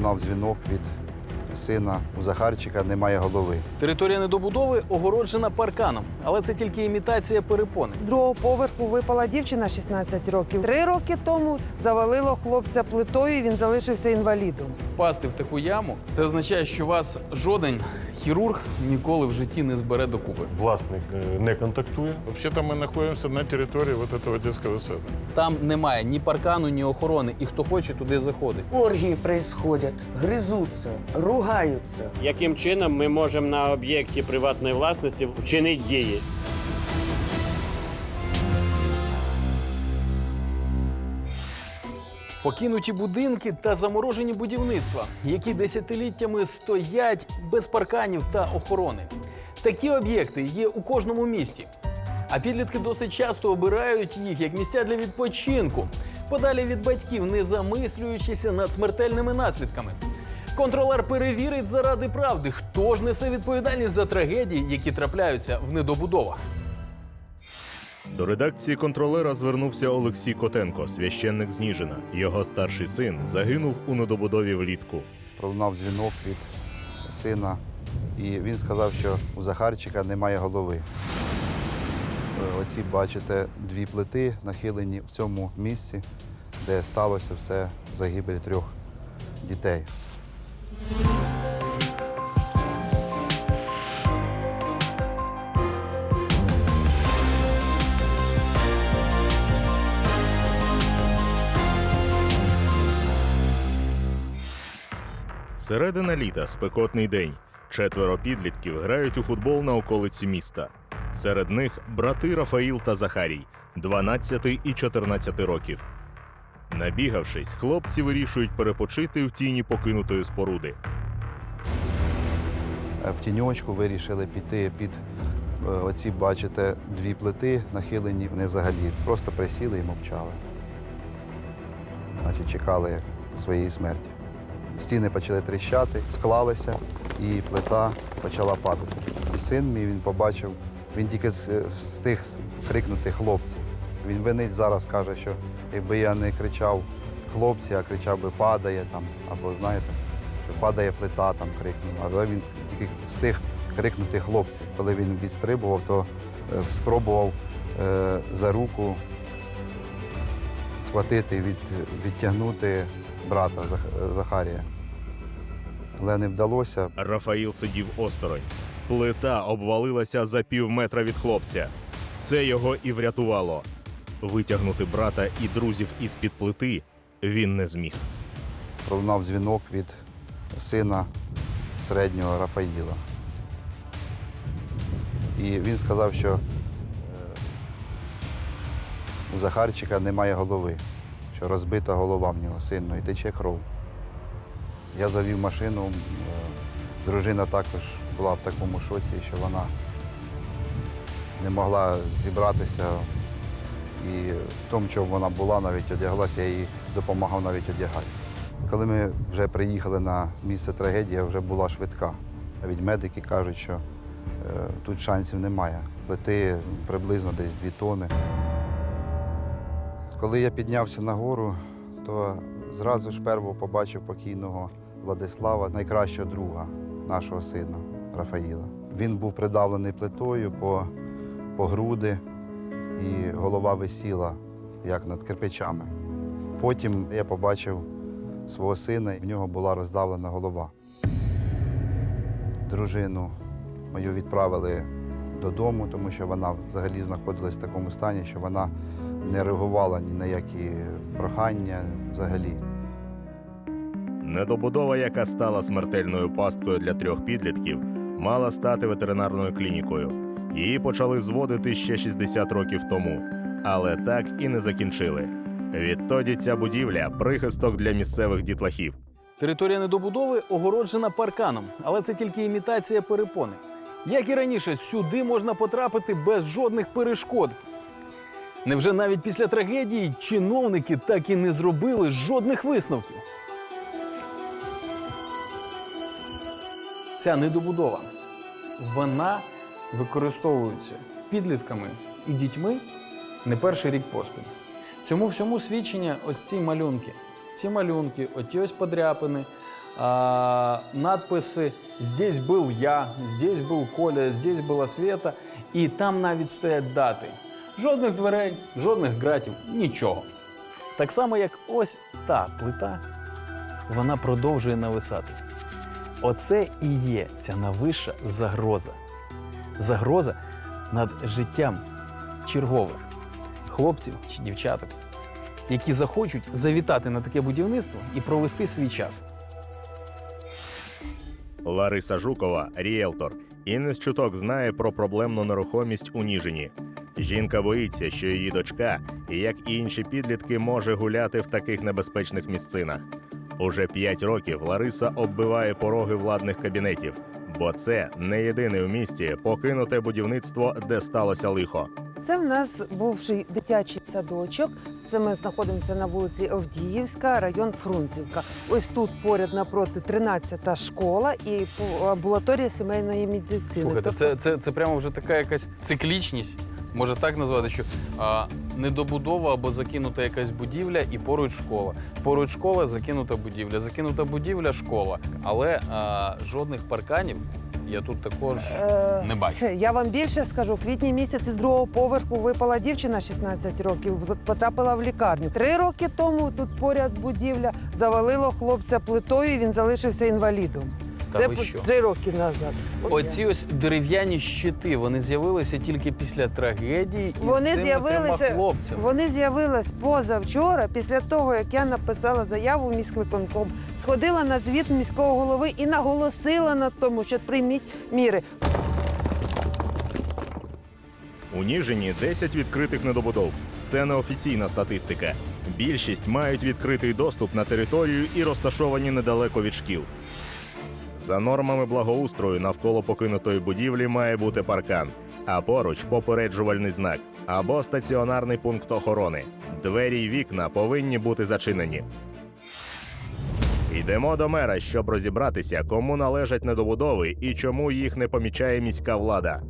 пролунав дзвінок від сина у Захарчика, немає голови. Територія недобудови огороджена парканом, але це тільки імітація перепони. З другого поверху випала дівчина 16 років. Три роки тому завалило хлопця плитою, і він залишився інвалідом. Впасти в таку яму це означає, що вас жоден хірург ніколи в житті не збере докупи. Власник е, не контактує. Взагалі ми знаходимося на території вот этого дитячого саду. Там немає ні паркану, ні охорони, і хто хоче туди заходить. Оргії происходять, гризуться, ругаються. яким чином ми можемо на об'єкті приватної власності вчинити дії. Покинуті будинки та заморожені будівництва, які десятиліттями стоять без парканів та охорони. Такі об'єкти є у кожному місті. А підлітки досить часто обирають їх як місця для відпочинку, подалі від батьків, не замислюючися над смертельними наслідками. Контролер перевірить заради правди, хто ж несе відповідальність за трагедії, які трапляються в недобудовах. До редакції контролера звернувся Олексій Котенко, священник з Ніжина. Його старший син загинув у недобудові влітку. Пролунав дзвінок від сина, і він сказав, що у Захарчика немає голови. Е, Оці, бачите, дві плити нахилені в цьому місці, де сталося все загибель трьох дітей. Середина літа, спекотний день. Четверо підлітків грають у футбол на околиці міста. Серед них брати Рафаїл та Захарій, 12 і 14 років. Набігавшись, хлопці вирішують перепочити в тіні покинутої споруди. Е, В тіньочку вирішили піти під е, оці, бачите, дві плити нахилені. Вони взагалі просто присіли і мовчали. Значить, чекали своєї смерті. Стіни почали тріщати, склалися, і плита почала падати. І син мій він побачив, він тільки е, встиг крикнути хлопці. Він винить зараз каже, що якби я не кричав хлопці, а кричав би падає там, або знаєте, що падає плита, там крикнув. Але він тільки встиг крикнути хлопці. Коли він відстрибував, то е, спробував е, за руку схватити, від, відтягнути брата Захарія. Але не вдалося. Рафаїл сидів осторонь. Плита обвалилася за пів метра від хлопця. Це його і врятувало. Витягнути брата і друзів із під плити він не зміг. Пролунав дзвінок від сина середнього Рафаїла. І він сказав, що у Захарчика немає голови, що розбита голова в нього сильно і тече кров. Я завів машину, е, дружина також була в такому шоці, що вона не могла зібратися. І в тому, чому вона була, навіть одяглася, я їй допомагав навіть одягати. Коли ми вже приїхали на місце трагедії, вже була швидка. Навіть медики кажуть, що е, тут шансів немає. Плити приблизно десь дві тони. Коли я піднявся на гору, то зразу ж перво побачив покійного Владислава, найкращого друга нашого сина Рафаїла. Він був придавлений плитою по, по груди, і голова висіла як над кирпичами. Потім я побачив свого сина, і в нього була роздавлена голова. Дружину мою відправили додому, тому що вона взагалі знаходилась в такому стані, що вона не реагувала ні на які прохання взагалі. Недобудова, яка стала смертельною пасткою для трьох підлітків, мала стати ветеринарною клінікою. Її почали зводити ще 60 років тому, але так і не закінчили. Відтоді ця будівля прихисток для місцевих дітлахів. Територія недобудови огороджена парканом, але це тільки імітація перепони. Як і раніше, сюди можна потрапити без жодних перешкод. Невже навіть після трагедії чиновники так і не зробили жодних висновків? Ця недобудова вона використовується підлітками і дітьми не перший рік поспіль. Цьому всьому свідчення ось ці малюнки. Ці малюнки, оті ось подряпини, а, надписи Здесь був я, здесь був Коля, здесь була Света. І там навіть стоять дати. Жодних дверей, жодних ґратів, нічого. Так само, як ось та плита, вона продовжує нависати. Оце і є ця навиша загроза. Загроза над життям чергових хлопців чи дівчаток, які захочуть завітати на таке будівництво і провести свій час. Лариса Жукова, ріелтор, і не з чуток знає про проблемну нерухомість у Ніжині. Жінка боїться, що її дочка, як і інші підлітки, може гуляти в таких небезпечних місцинах. Уже п'ять років Лариса оббиває пороги владних кабінетів, бо це не єдине в місті покинуте будівництво, де сталося лихо. Це в нас бувший дитячий садочок. Це ми знаходимося на вулиці Овдіївська, район Фрунзівка. Ось тут поряд напроти 13-та школа і амбулаторія сімейної медицини. Слухайте, Тобто це, це, це прямо вже така якась циклічність. Може так назвати, що а, недобудова або закинута якась будівля і поруч школа. Поруч школа, закинута будівля, закинута будівля, школа. Але а, жодних парканів я тут також Е, не бачу. Я вам більше скажу. В квітні місяці з другого поверху випала дівчина 16 років, потрапила в лікарню. Три роки тому тут поряд будівля завалило хлопця плитою. і Він залишився інвалідом. Та Це ви по- що? три роки назад. Оці ось дерев'яні щити вони з'явилися тільки після трагедії і Вони цими з'явилися- трьома хлопцями. Вони з'явились позавчора, після того як я написала заяву в міськвиконком, сходила на звіт міського голови і наголосила на тому, що прийміть міри. У Ніжині 10 відкритих недобудов. Це неофіційна статистика. Більшість мають відкритий доступ на територію і розташовані недалеко від шкіл. За нормами благоустрою навколо покинутої будівлі має бути паркан, а поруч попереджувальний знак або стаціонарний пункт охорони. Двері й вікна повинні бути зачинені. Йдемо до мера, щоб розібратися, кому належать недобудови і чому їх не помічає міська влада.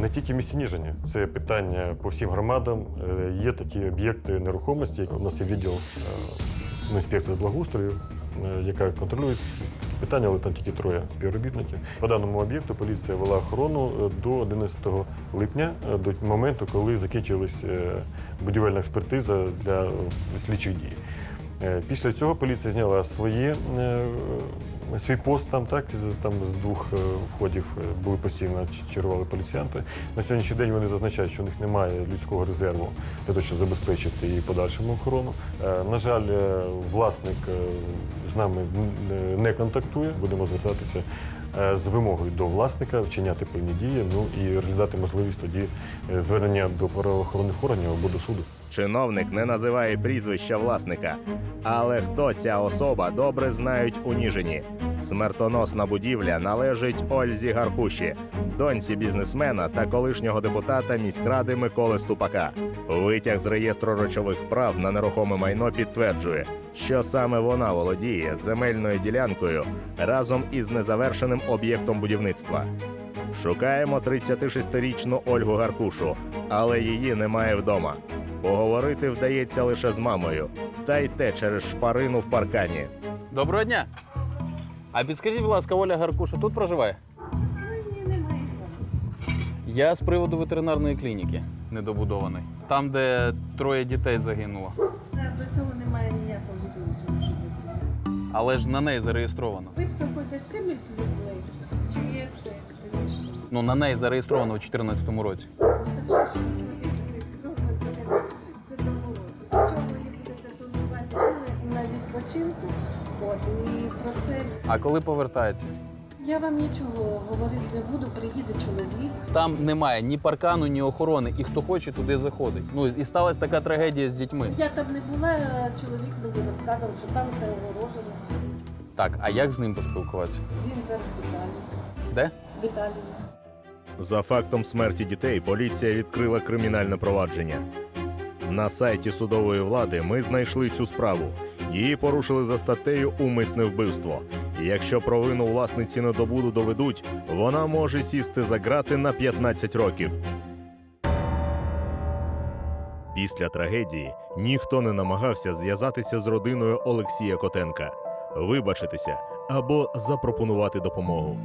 Не тільки місті це питання по всім громадам. Е, Є такі об'єкти нерухомості. У нас є відділ е, ну, інспекції благоустрою, е, яка контролює питання, але там тільки троє співробітників. По даному об'єкту поліція вела охорону е, до 11 липня, е, до моменту, коли закінчилась е, будівельна експертиза для слідчих дій. Після цього поліція зняла своє, е, свій пост там, так, там з двох е, входів е, були постійно чергували поліціянти. На сьогоднішній день вони зазначають, що у них немає людського резерву для того, щоб забезпечити її подальшому охорону. Е, На жаль, власник з нами не контактує. Будемо звертатися з вимогою до власника вчиняти певні дії, ну і розглядати можливість тоді звернення до правоохоронних органів або до суду. Чиновник не називає прізвища власника. Але хто ця особа добре знають у Ніжині. Смертоносна будівля належить Ользі Гаркуші, доньці бізнесмена та колишнього депутата міськради Миколи Ступака. Витяг з реєстру речових прав на нерухоме майно підтверджує, що саме вона володіє земельною ділянкою разом із незавершеним об'єктом будівництва. Шукаємо 36-річну Ольгу Гаркушу, але її немає вдома. Поговорити вдається лише з мамою, та й те через шпарину в паркані. Доброго дня! А підскажіть, будь ласка, Оля Гаркуша тут проживає? Я з приводу ветеринарної клініки недобудованої. Там, де троє дітей загинуло. До цього немає ніякого до. Але ж на неї зареєстровано. Ви спілкуєтесь з тими людьми, чи є це? Ну, на неї зареєстровано у 2014 році. Коли на відпочинку, от, і про це А коли повертається? я вам нічого говорити не буду, приїде чоловік. Там немає ні паркану, ні охорони, і хто хоче, туди заходить. Ну і сталася така трагедія з дітьми. Я там не була, чоловік мені розказував, що там це огорожено. Так, а як з ним поспілкуватися? Він зараз в Де? В За фактом смерті дітей поліція відкрила кримінальне провадження. На сайті судової влади ми знайшли цю справу. Її порушили за статтею Умисне вбивство. І якщо провину власниці недобуду доведуть, вона може сісти за ґрати на 15 років. Після трагедії ніхто не намагався зв'язатися з родиною Олексія Котенка. вибачитися або запропонувати допомогу.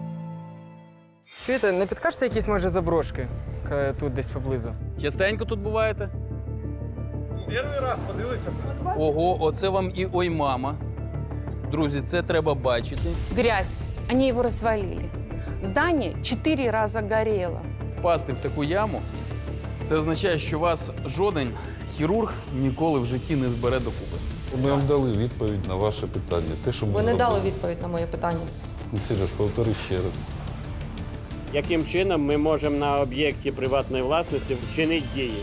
Чуєте, не підкажете якісь може заброшки К- тут десь поблизу? Частенько тут буваєте? Перший раз подивитися. Ого, оце вам і ой мама. Друзі, це треба бачити. Грязь. Они его развалили. Здание четыре раза горело. Впасти в таку яму. Це означає, що вас жоден хірург ніколи в житті не збере докупи. Ми вам дали відповідь на ваше питання. Те, що ми Ви не зробили. дали відповідь на моє питання. Сереж, повтори ще раз. Яким чином ми можемо на об'єкті приватної власності вчинити дії?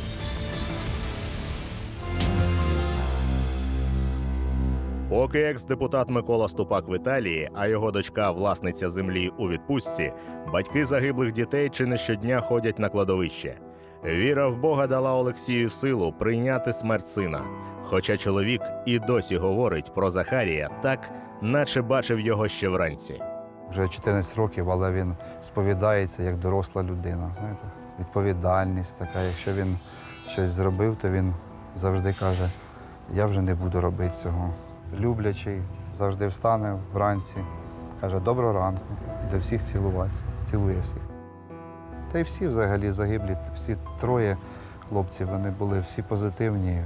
Поки екс-депутат Микола Ступак в Італії, а його дочка, власниця землі у відпустці, батьки загиблих дітей чи не щодня ходять на кладовище. Віра в Бога дала Олексію силу прийняти смерть сина. Хоча чоловік і досі говорить про Захарія так, наче бачив його ще вранці. Вже 14 років, але він сповідається як доросла людина. Знаєте? Відповідальність така. Якщо він щось зробив, то він завжди каже: я вже не буду робити цього. Люблячий, завжди встане вранці, каже доброго ранку, до всіх цілуватися, цілує всіх. Та й всі взагалі загиблі, всі троє хлопців, вони були всі позитивні.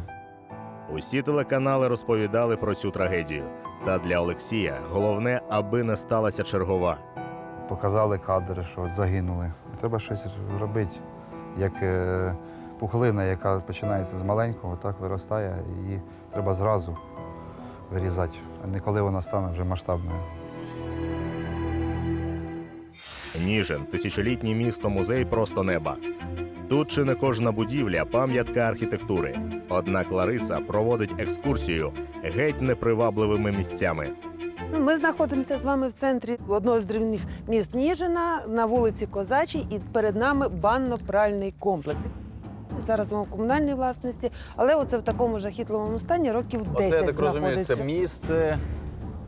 Усі телеканали розповідали про цю трагедію. Та для Олексія головне, аби не сталася чергова. показали кадри, що загинули. Треба щось робити, як е, пухлина, яка починається з маленького, так виростає, її треба зразу вирізати, а не коли вона стане вже масштабною. Ніжин тисячолітнє місто музей просто неба. Тут чи не кожна будівля пам'ятка архітектури. Однак Лариса проводить екскурсію геть непривабливими місцями. Ми знаходимося з вами в центрі одного з древніх міст Ніжина на вулиці Козачій, і перед нами банно-пральний комплекс. Зараз воно в комунальній власності, але оце в такому жахітливому стані років 10 Оце я так розумію, знаходиться. це місце.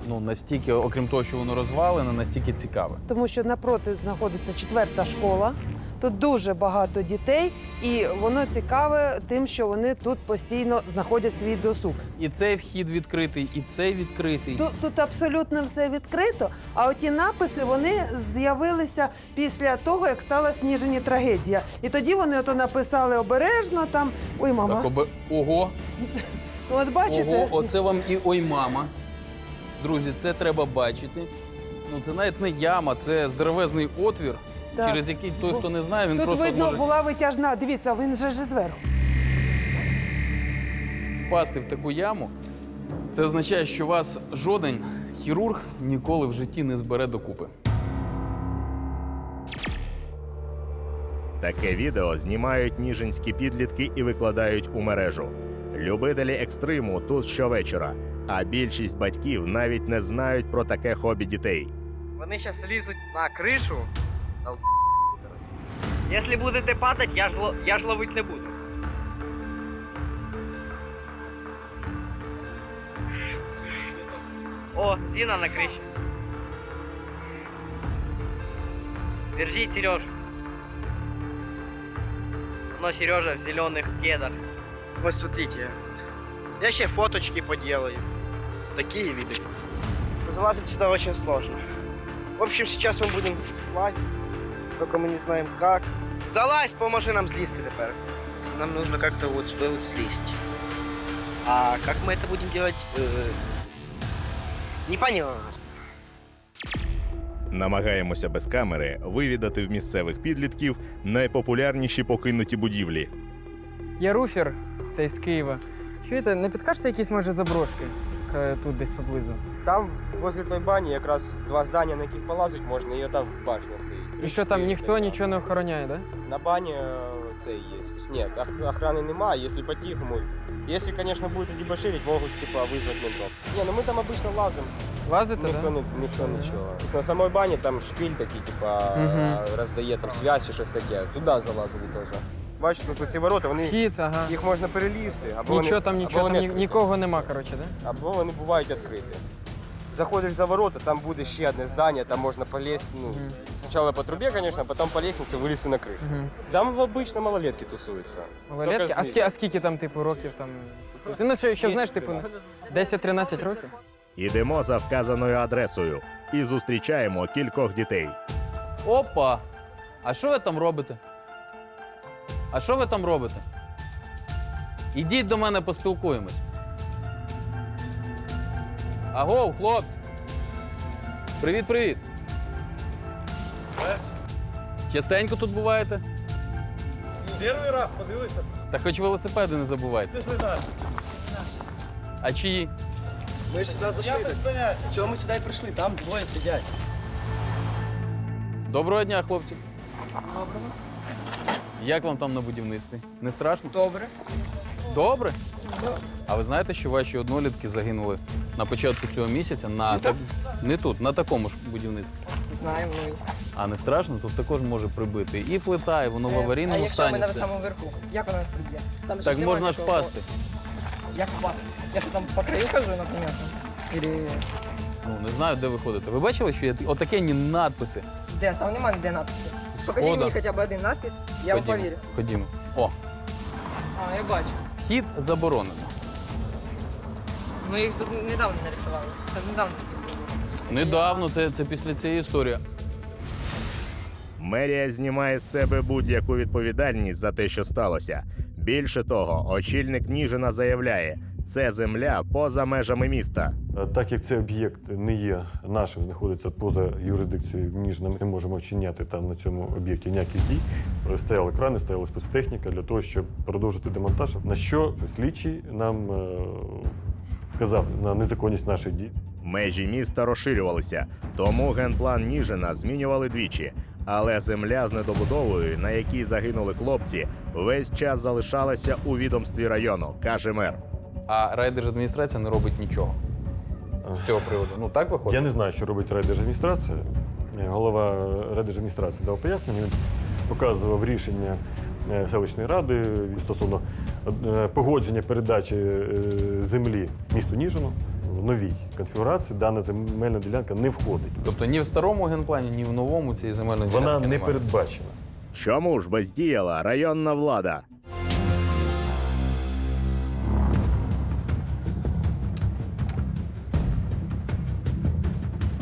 Ну, настільки, окрім того, що воно розвалене, настільки цікаве. Тому що напроти знаходиться четверта школа. Тут дуже багато дітей, і воно цікаве тим, що вони тут постійно знаходять свій досуг. І цей вхід відкритий, і цей відкритий. Тут, тут абсолютно все відкрито. А оті написи вони з'явилися після того, як стала сніжені трагедія. І тоді вони ото написали обережно там. Ой, мама. Так, оби... Ого, От бачите? ого, оце вам і ой мама. Друзі, це треба бачити. Ну, це навіть не яма, це здоровезний отвір, Так. через який той, хто не знає, він Тут просто видно може була витяжна. Дивіться, він же ж зверху. впасти в таку яму. Це означає, що вас жоден хірург ніколи в житті не збере докупи. Таке відео знімають ніжинські підлітки і викладають у мережу. Любителі екстриму тут щовечора, а більшість батьків навіть не знають про таке хобі дітей. Вони зараз лізуть на кришу. Якщо будете падати, я ж, я ж ловити не буду. О, Зина на крыше. Держи, Сереж. Но Сережа в зеленых кедах. Вот смотрите, я еще фоточки поделаю. Такие виды. Залазить сюда очень сложно. В общем, сейчас мы будем лазить, только мы не знаем как. Залазь, поможи нам слезть теперь. Нам нужно как-то вот сюда вот слезть. А как мы это будем делать? Э, непонятно. Намагаємося без камери вивідати в місцевих підлітків найпопулярніші покинуті будівлі. Я руфер, цей з Києва. Чуєте, не підкажете якісь може заброшки К- тут десь поблизу? Там, возле той бани, якраз два здания, на яких полазить можна, і там башня стоїть. І що там ніхто нічого не охороняє, да? На бане э, цей есть. Нет, ох- охраны нема, если по-тихому. Если, конечно, будет дебоширить, могут, типа, вызвать ментов. Не, ну мы там обычно лазим, Лазите, никто, да? не, никто ничего. На самой бане там шпиль такий, типа, Мгм. роздає там связь і щось таке. Туди залазили теж. Бачите, тут ці ворота, вони, Вхід, ага. їх можна перелізти, або Нічого вони, там, або нічого там, вони ні- відкриті. нікого нема, коротше, да? Або вони бувають відкриті. Заходиш за ворота, там буде ще одне здання, там можна полезть, ну, Мгм. спочатку по трубі, конечно, а потім по лестниці вилізти на кришу. Мгм. Там обично малолетки тусуються. Малолетки? Тільки А, знизу. а скільки там, типу, років там? Ну, що, що знаєш, типу, 10-13 років? Ідемо за вказаною адресою і зустрічаємо кількох дітей. Опа! А що ви там робите? А що ви там робите? Ідіть до мене поспілкуємось. Агов, хлопці! Привіт, привіт! Частенько тут буваєте? Перший раз подивився. Та хоч велосипеди не забувайте. Це ж не наш. А чиї? Ми ж сюди зайшли. Чого ми сюди прийшли? Там двоє сидять. Доброго дня, хлопці. Доброго. Як вам там на будівництві? Не страшно? Добре. Добре? А ви знаєте, що ваші однолітки загинули на початку цього місяця на так... не тут, на такому ж будівництві. Знаємо. А не страшно, тут також може прибити і плита, і воно в а аварійному якщо стані. ми на самому верху? Як вона нас приб'є? Там Так немає можна ж такого- впасти. Як впасти? Я що там по краю хожу, наприклад? Или... Ну не знаю, де ви ходите. Ви бачили, що є отакенні надписи? Де? Там немає ніде надпису. Покажіть Схода. мені хоча б один надпис, я вам Ходімо, повірю. Ходімо. О, А, я бачу. вхід заборонено. Ну їх тут недавно нарисували. Це недавно написано. Недавно це, це після цієї історії. Мерія знімає з себе будь-яку відповідальність за те, що сталося. Більше того, очільник Ніжина заявляє, це земля поза межами міста. Е, Так як цей об'єкт не є нашим, знаходиться поза юрисдикцією Ніжина, ми не можемо вчиняти там на цьому об'єкті ніяких дій. Е, Стояли крани, стояла спецтехніка для того, щоб продовжити демонтаж. На що слідчий нам е, вказав на незаконність наших дій. Межі міста розширювалися, тому генплан Ніжина змінювали двічі. Але земля з недобудовою, на якій загинули хлопці, весь час залишалася у відомстві району, каже мер. А райдержадміністрація не робить нічого з цього приводу. Ну так виходить? Я не знаю, що робить райдержадміністрація. Е, Голова райдержадміністрації дав пояснення. Він показував рішення е, селищної ради стосовно е, погодження передачі землі місту Ніжину в новій конфігурації. Дана земельна ділянка не входить. Тобто ні в старому генплані, ні в новому цієї земельної Вона ділянки не немає. передбачена. Чому ж бездіяла районна влада?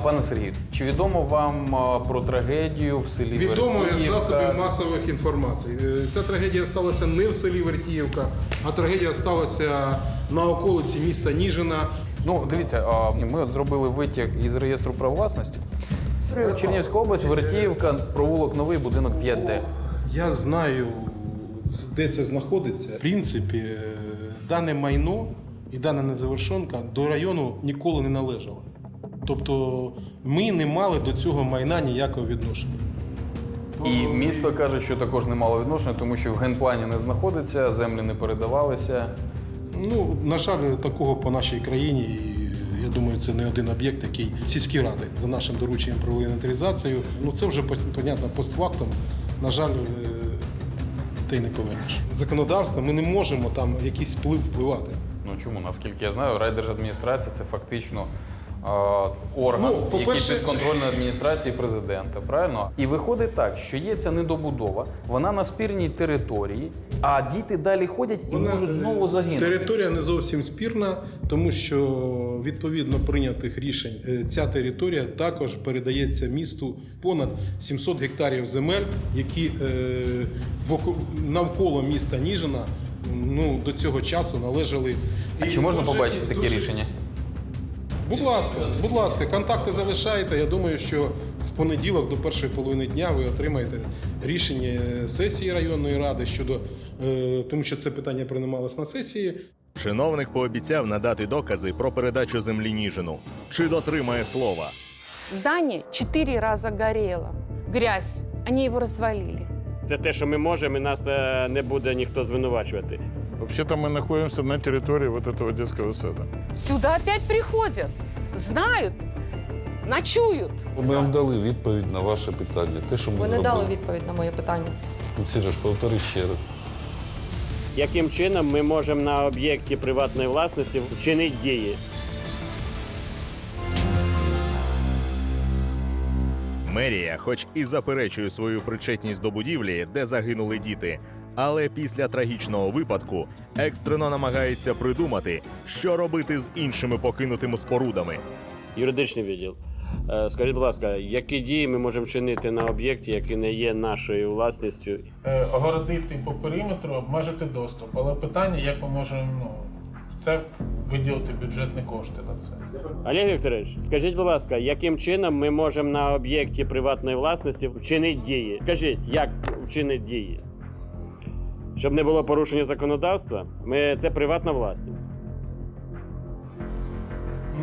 Пане Сергію, чи відомо вам про трагедію в селі Відомо із Вертіївка? засобів масових інформацій. Е, Ця трагедія сталася не в селі Вертіївка, а трагедія сталася на околиці міста Ніжина. Ну, дивіться, а, ми от зробили витяг із реєстру прав власності. Чернігівська область, Вертіївка, провулок Новий, будинок 5D. Я знаю, де це знаходиться. В принципі, е, дане майно і дана незавершенка до району ніколи не належало. Тобто ми не мали до цього майна ніякого відношення. І місто каже, що також не мало відношення, тому що в генплані не знаходиться, землі не передавалися. Ну, на жаль, такого по нашій країні. І я думаю, це не один об'єкт, який сільські ради за нашим дорученням провели інвентаризацію. Ну це вже понятно постфактум. На жаль, е, й не повернеш. Законодавство ми не можемо там якийсь вплив впливати. Ну чому? Наскільки я знаю, райдержадміністрація це фактично орган, Ну, який підконтрольний адміністрації президента. Правильно? І виходить так, що є ця недобудова, вона на спірній території, а діти далі ходять і Вона, можуть знову загинути. Територія не зовсім спірна, тому що відповідно прийнятих рішень е, ця територія також передається місту понад 700 гектарів земель, які е, навколо міста Ніжина ну, до цього часу належали. А І чи можна дуже- побачити таке дуже- рішення? Будь ласка, будь ласка, контакти залишайте. Я думаю, що в понеділок до першої половини дня ви отримаєте рішення сесії районної ради щодо е, тому, що це питання приймалось на сесії. Чиновник пообіцяв надати докази про передачу землі Ніжину. Чи дотримає слова? Здание четыре раза горело. Грязь. Они его развалили. Це те, що ми можемо, і нас е, не буде ніхто звинувачувати. Вообще-то мы находимся на территории вот этого детского сада. Сюда опять приходят, знают, ночуют. Ми вам дали відповідь на ваше питання. Те, що ми Ви не зробили. дали відповідь на моє питання. Ну, Сереж, повтори ще раз. Яким чином ми можемо на об'єкті приватної власності вчинити дії? Мерія, хоч і заперечує свою причетність до будівлі, де загинули діти, Але після трагічного випадку екстрено намагається придумати, що робити з іншими покинутими спорудами. Юридичний відділ. Е, Скажіть, будь ласка, які дії ми можемо вчинити на об'єкті, який не є нашою власністю? Е, огородити по периметру, обмежити доступ. Але питання, як ми можемо ну, це виділити бюджетні кошти на це. Олег Вікторович, скажіть, будь ласка, яким чином ми можемо на об'єкті приватної власності вчинити дії? Скажіть, як вчинити дії? Щоб не було порушення законодавства, ми це приватна власність.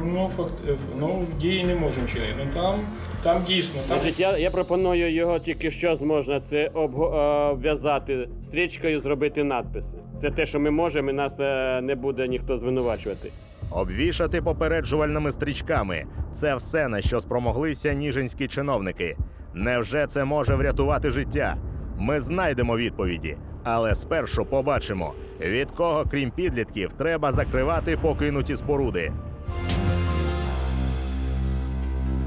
Ну, факт, ну, дії не можемо чинити. Ну там, там дійсно. Там... Значить, я, я пропоную його тільки що можна це обго- е, обв'язати стрічкою, зробити надписи. Це те, що ми можемо, і нас е, не буде ніхто звинувачувати. Обвішати попереджувальними стрічками це все, на що спромоглися ніжинські чиновники. Невже це може врятувати життя? Ми знайдемо відповіді, але спершу побачимо, від кого, крім підлітків, треба закривати покинуті споруди.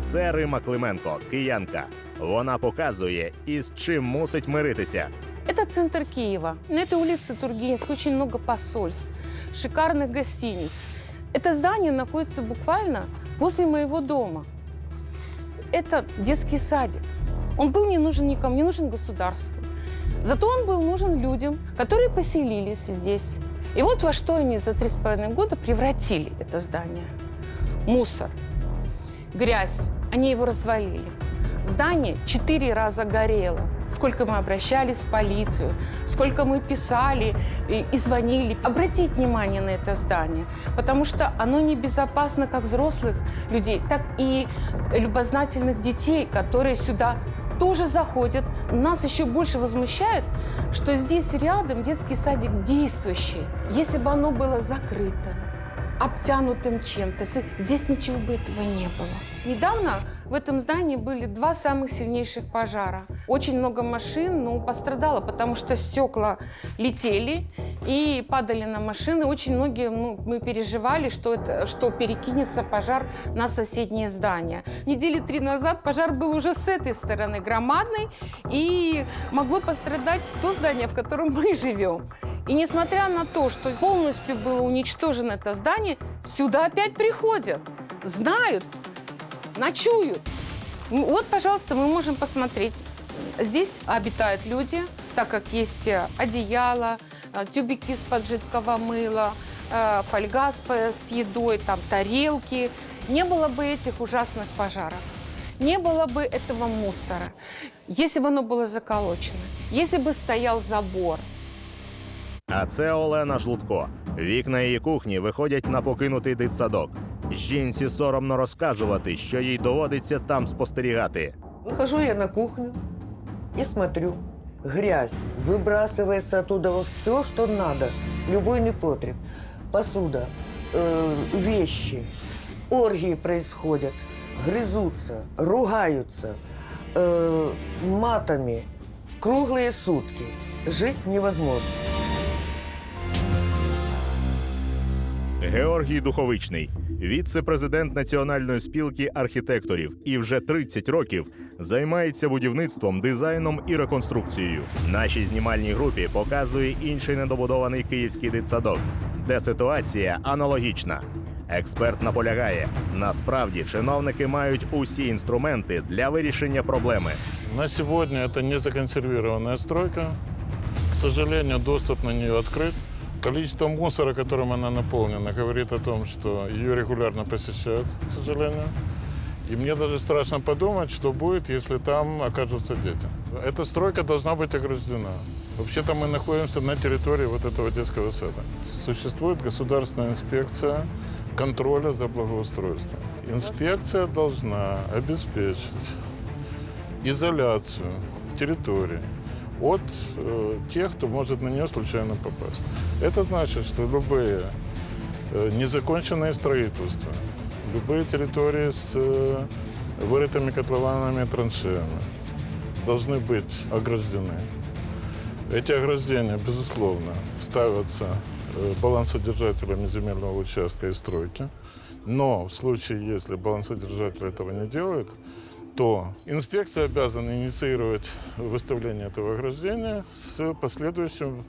Це Рима Клименко, киянка. Вона показує, із чим мусить миритися. Это центр Киева. На этой улице Тургеневской очень много посольств, шикарных гостиниц. Это здание находится буквально возле моего дома. Это детский садик. Он был не нужен никому, не нужен государству. Зато он был нужен людям, которые поселились здесь. И вот во что они за три с половиной года превратили это здание. Мусор, грязь. Они его развалили. Здание четыре раза горело. Сколько мы обращались в полицию, сколько мы писали и, и звонили. Обратить внимание на это здание, потому что оно небезопасно как взрослых людей, так и любознательных детей, которые сюда тоже заходят. Нас еще больше возмущает, что здесь рядом детский садик действующий. Если бы оно было закрыто, обтянутым чем-то, с- здесь ничего бы этого не было. Недавно в этом здании были два самых сильнейших пожара. Очень много машин ну, пострадало, потому что стекла летели и падали на машины. Очень многие, ну, мы переживали, что, это, что перекинется пожар на соседнее здание. Недели три назад пожар был уже с этой стороны громадный, и могло пострадать то здание, в котором мы живем. И несмотря на то, что полностью было уничтожено это здание, сюда опять приходят, знают, ночуют. Вот, пожалуйста, мы можем посмотреть. Здесь обитают люди, так как есть э, одеяло, тюбики из-под жидкого мыла, э, фольга с, п- с едой, там тарелки. Не было бы этих ужасных пожаров, не было бы этого мусора, если бы оно было заколочено, если бы стоял забор, А це Олена Жлудко. Вікна її кухні виходять на покинутий дитсадок. Жінці соромно розказувати, що їй доводиться там спостерігати. Выхожу я на кухню и смотрю. Грязь. Выбрасывается оттуда все, что надо. Любой непотреб. Посуда, э, вещи. Оргии происходят. Грызутся, ругаются. э, матами. Круглые сутки. Жить невозможно. Георгій Духовичний, віце-президент Національної спілки архітекторів, і вже 30 років займається будівництвом, дизайном і реконструкцією. Нашій знімальній групі показує інший недобудований київський дитсадок, де ситуація аналогічна. Експерт наполягає: насправді чиновники мають усі інструменти для вирішення проблеми. На сегодня это не законсервированная стройка. К сожалению, доступ на нее открыт. Количество мусора, которым она наполнена, говорит о том, что ее регулярно посещают, к сожалению. И мне даже страшно подумать, что будет, если там окажутся дети. Эта стройка должна быть ограждена. Вообще-то мы находимся на территории вот этого детского сада. Существует государственная инспекция контроля за благоустройством. Инспекция должна обеспечить изоляцию территории от э, тех, кто может на нее случайно попасть. Это значит, что любые э, незаконченные строительства, любые территории с э, вырытыми котлованами и траншеями должны быть ограждены. Эти ограждения, безусловно, ставятся э, балансодержателями земельного участка и стройки. Но в случае, если балансодержатель этого не делает, то инспекция обязана инициировать выставление этого ограждения с последующим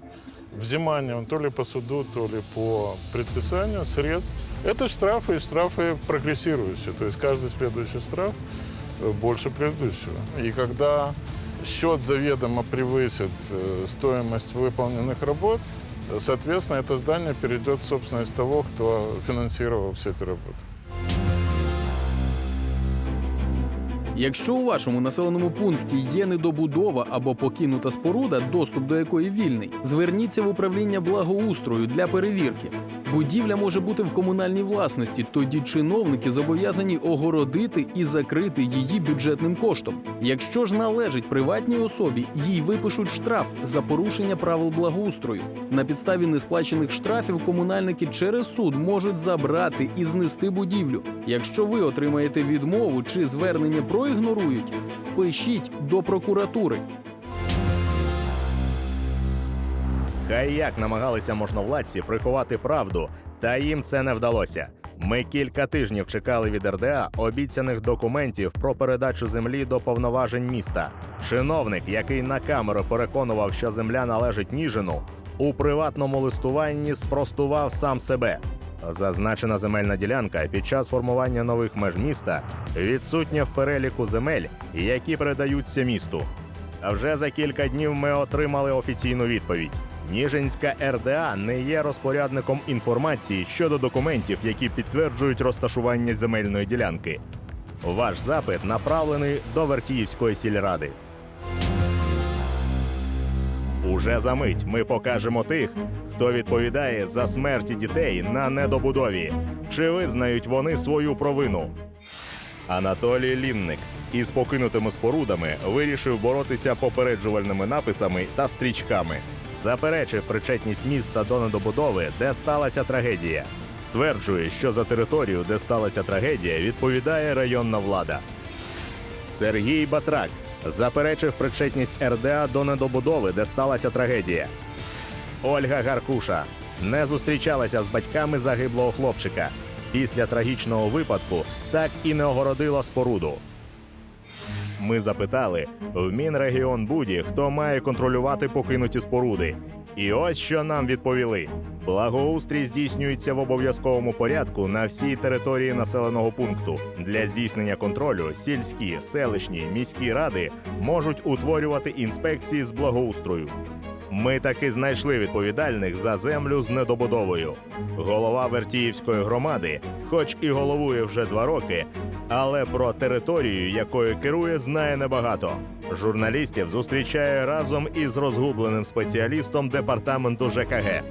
взиманием то ли по суду, то ли по предписанию средств. Это штрафы и штрафы прогрессирующие, то есть каждый следующий штраф э, больше предыдущего. И когда счет заведомо превысит э, стоимость выполненных работ, э, соответственно, это здание перейдет в собственность того, кто финансировал все эти работы. Якщо у вашому населеному пункті є недобудова або покинута споруда, доступ до якої вільний, зверніться в управління благоустрою для перевірки. Будівля може бути в комунальній власності, тоді чиновники зобов'язані огородити і закрити її бюджетним коштом. Якщо ж належить приватній особі, їй випишуть штраф за порушення правил благоустрою. На підставі несплачених штрафів комунальники через суд можуть забрати і знести будівлю. Якщо ви отримаєте відмову чи звернення проігнорують, пишіть до прокуратури. Хай як намагалися можновладці приховати правду, та їм це не вдалося. Ми кілька тижнів чекали від РДА обіцяних документів про передачу землі до повноважень міста. Чиновник, який на камеру переконував, що земля належить Ніжину, у приватному листуванні спростував сам себе. Зазначена земельна ділянка під час формування нових меж міста відсутня в переліку земель, які передаються місту. А вже за кілька днів ми отримали офіційну відповідь. Ніжинська РДА не є розпорядником інформації щодо документів, які підтверджують розташування земельної ділянки. Ваш запит направлений до Вертіївської сільради. Уже за мить ми покажемо тих, хто відповідає за смерті дітей на недобудові. Чи визнають вони свою провину? Анатолій Лінник із покинутими спорудами вирішив боротися попереджувальними написами та стрічками. Заперечив причетність міста до недобудови, де сталася трагедія. Стверджує, що за територію, де сталася трагедія, відповідає районна влада. Сергій Батрак заперечив причетність РДА до недобудови, де сталася трагедія. Ольга Гаркуша не зустрічалася з батьками загиблого хлопчика. Після трагічного випадку так і не огородила споруду. Ми запитали в Мінрегіонбуді, хто має контролювати покинуті споруди. І ось що нам відповіли: благоустрій здійснюється в обов'язковому порядку на всій території населеного пункту. Для здійснення контролю сільські, селищні, міські ради можуть утворювати інспекції з благоустрою. Ми таки знайшли відповідальних за землю з недобудовою. Голова Вертіївської громади, хоч і головує вже два роки, але про територію, якою керує, знає небагато. Журналістів зустрічає разом із розгубленим спеціалістом департаменту ЖКГ.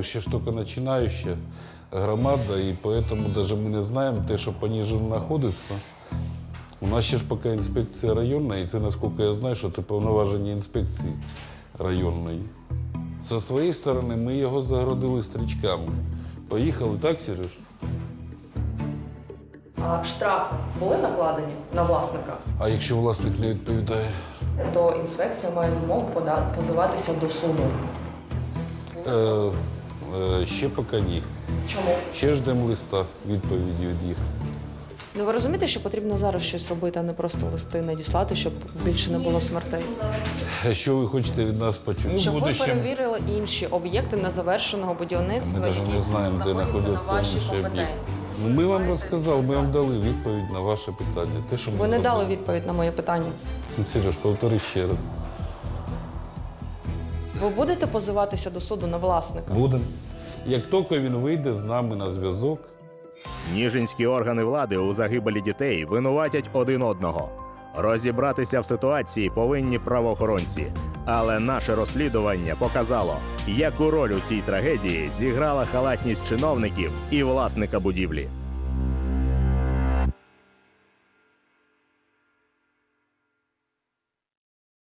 Ще тільки починаюча громада, і тому навіть ми не знаємо те, що по Ніжину знаходиться. У нас ще ж поки інспекція районна, і це, наскільки я знаю, що це повноваження інспекції районної. Зі своєї сторони ми його загородили стрічками. Поїхали, так, Сереж? А штрафи були накладені на власника, А якщо власник не відповідає? то інспекція має змогу пода- позиватися до суду. Е, е, ще поки ні. Чому? Ще ждемо листа відповіді від їх. Ну ви розумієте, що потрібно зараз щось робити, а не просто листи надіслати, щоб більше не було смертей. Що ви хочете від нас почути? Щоб ви перевірили інші об'єкти незавершеного будівництва, Ми навіть які не знаємо, де знаходяться знаходяться на вашій інші об'єкти. компетенції. Ну, ми вам розказали, ми вам дали відповідь на ваше питання. Те, що ми Ви не зробили. дали відповідь на моє питання. Ну, Сереж, повтори ще раз. Ви будете позиватися до суду на власника? Будемо. Як тільки він вийде з нами на зв'язок, Ніжинські органи влади у загибелі дітей винуватять один одного. Розібратися в ситуації повинні правоохоронці. Але наше розслідування показало, яку роль у цій трагедії зіграла халатність чиновників і власника будівлі.